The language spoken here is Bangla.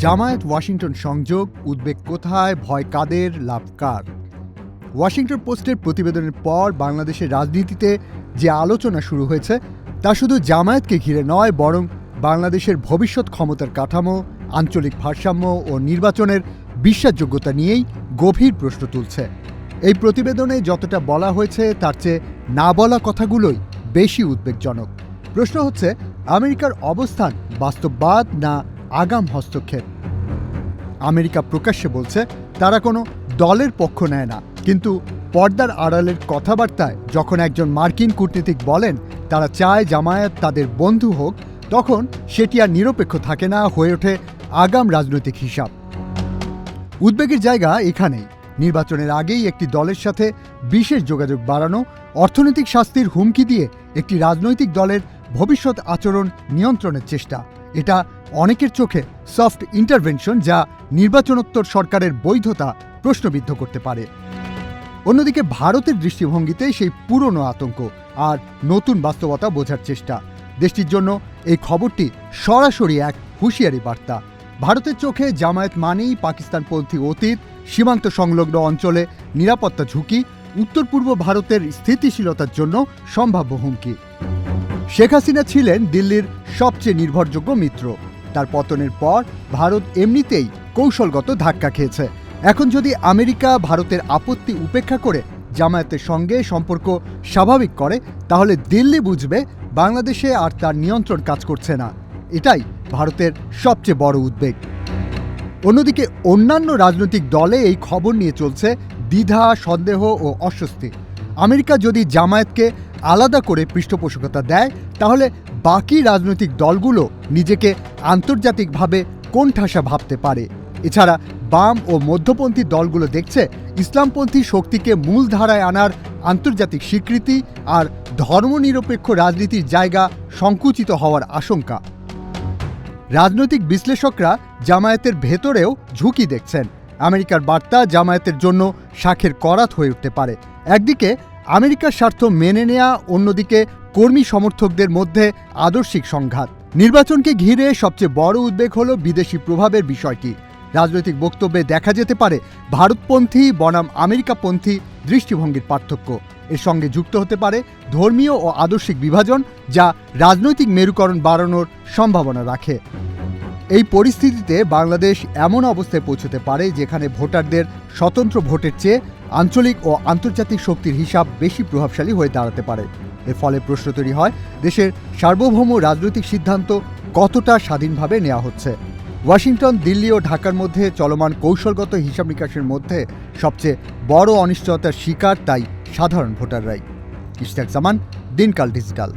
জামায়াত ওয়াশিংটন সংযোগ, উদ্বেগ কোথায়, ভয় কাদের, লাভ কার? ওয়াশিংটন পোস্টের প্রতিবেদনের পর বাংলাদেশের রাজনীতিতে যে আলোচনা শুরু হয়েছে, তা শুধু জামায়াতকে ঘিরে নয়, বরং বাংলাদেশের ভবিষ্যৎ ক্ষমতার কাঠামো, আঞ্চলিক ভারসাম্য ও নির্বাচনের বিশ্বাসযোগ্যতা নিয়েই গভীর প্রশ্ন তুলছে। এই প্রতিবেদনে যতটা বলা হয়েছে, তার চেয়ে না বলা কথাগুলোই বেশি উদ্বেগজনক। প্রশ্ন হচ্ছে, আমেরিকার অবস্থান বাস্তববাদ না আগাম হস্তক্ষেপ। আমেরিকা প্রকাশ্যে বলছে, তারা কোনো দলের পক্ষ নেয় না। কিন্তু পর্দার আড়ালের কথাবার্তায় যখন একজন মার্কিন কূটনীতিক বলেন, তারা চায় জামায়াত তাদের বন্ধু হোক, তখন সেটি আর নিরপেক্ষ থাকে না, হয়ে ওঠে আগাম রাজনৈতিক হিসাব। উদ্বেগের জায়গা এখানেই। নির্বাচনের আগেই একটি দলের সাথে বিশেষ যোগাযোগ বাড়ানো, অর্থনৈতিক শাস্তির হুমকি দিয়ে একটি রাজনৈতিক দলের ভবিষ্যৎ আচরণ নিয়ন্ত্রণের চেষ্টা। এটা অনেকের চোখে সফট ইন্টারভেনশন যা নির্বাচনোত্তর সরকারের বৈধতা প্রশ্নবিদ্ধ করতে পারে। অন্যদিকে ভারতের দৃষ্টিভঙ্গিতে সেই পুরনো আতঙ্ক আর নতুন বাস্তবতা বোঝার চেষ্টা। দেশটির জন্য এই খবরটি সরাসরি এক হুঁশিয়ারি বার্তা। ভারতের চোখে জামায়াত মানেই পাকিস্তানপন্থী অতীত, সীমান্ত সংলগ্ন অঞ্চলে নিরাপত্তা ঝুঁকি উত্তর পূর্ব ভারতের স্থিতিশীলতার জন্য সম্ভাব্য হুমকি। শেখ হাসিনা ছিলেন দিল্লির সবচেয়ে নির্ভরযোগ্য মিত্র। তার পতনের পর ভারত এমনিতেই কৌশলগত ধাক্কা খেয়েছে। এখন যদি আমেরিকা ভারতের আপত্তি উপেক্ষা করে জামায়াতের সঙ্গে সম্পর্ক স্বাভাবিক করে, তাহলে দিল্লি বুঝবে বাংলাদেশে আর তার নিয়ন্ত্রণ কাজ করছে না। এটাই ভারতের সবচেয়ে বড় উদ্বেগ। অন্যদিকে অন্যান্য রাজনৈতিক দলে এই খবর নিয়ে চলছে দ্বিধা, সন্দেহ ও অস্বস্তি। আমেরিকা যদি জামায়াতকে আলাদা করে পৃষ্ঠপোষকতা দেয়, তাহলে বাকি রাজনৈতিক দলগুলো নিজেকে আন্তর্জাতিকভাবে কোন ঠাসা ভাবতে পারে। এছাড়া বাম ও মধ্যপন্থী দলগুলো দেখছে ইসলামপন্থী শক্তিকে মূল ধারায় আনার আন্তর্জাতিক স্বীকৃতি আর ধর্মনিরপেক্ষ রাজনীতির জায়গা সংকুচিত হওয়ার আশঙ্কা। রাজনৈতিক বিশ্লেষকরা জামায়াতের ভেতরেও ঝুঁকি দেখছেন। আমেরিকার বার্তা জামায়াতের জন্য শাখের করাত হয়ে উঠতে পারে। একদিকে আমেরিকার স্বার্থ মেনে নেয়া, অন্যদিকে কর্মী সমর্থকদের মধ্যে আদর্শিক সংঘাত। নির্বাচনকে ঘিরে সবচেয়ে বড় উদ্বেগ হল বিদেশি প্রভাবের বিষয়টি। রাজনৈতিক বক্তব্যে দেখা যেতে পারে, ভারতপন্থী, বনাম আমেরিকাপন্থী দৃষ্টিভঙ্গির পার্থক্য। এর সঙ্গে যুক্ত হতে পারে ধর্মীয় ও আদর্শিক বিভাজন, যা রাজনৈতিক মেরুকরণ বাড়ানোর সম্ভাবনা রাখে। এই পরিস্থিতিতে বাংলাদেশ এমন অবস্থায় পৌঁছতে পারে যেখানে ভোটারদের স্বতন্ত্র ভোটের চেয়ে আঞ্চলিক ও আন্তর্জাতিক শক্তির হিসাব বেশি প্রভাবশালী হয়ে দাঁড়াতে পারে। এর ফলে প্রশ্ন তৈরি হয়, দেশের সার্বভৌম রাজনৈতিক সিদ্ধান্ত কতটা স্বাধীনভাবে নেওয়া হচ্ছে? ওয়াশিংটন, দিল্লি ও ঢাকার মধ্যে চলমান কৌশলগত হিসাব নিকাশের মধ্যে সবচেয়ে বড় অনিশ্চয়তার শিকার তাই সাধারণ ভোটাররাই। ইশতাক জামান, দিনকাল ডিজিটাল।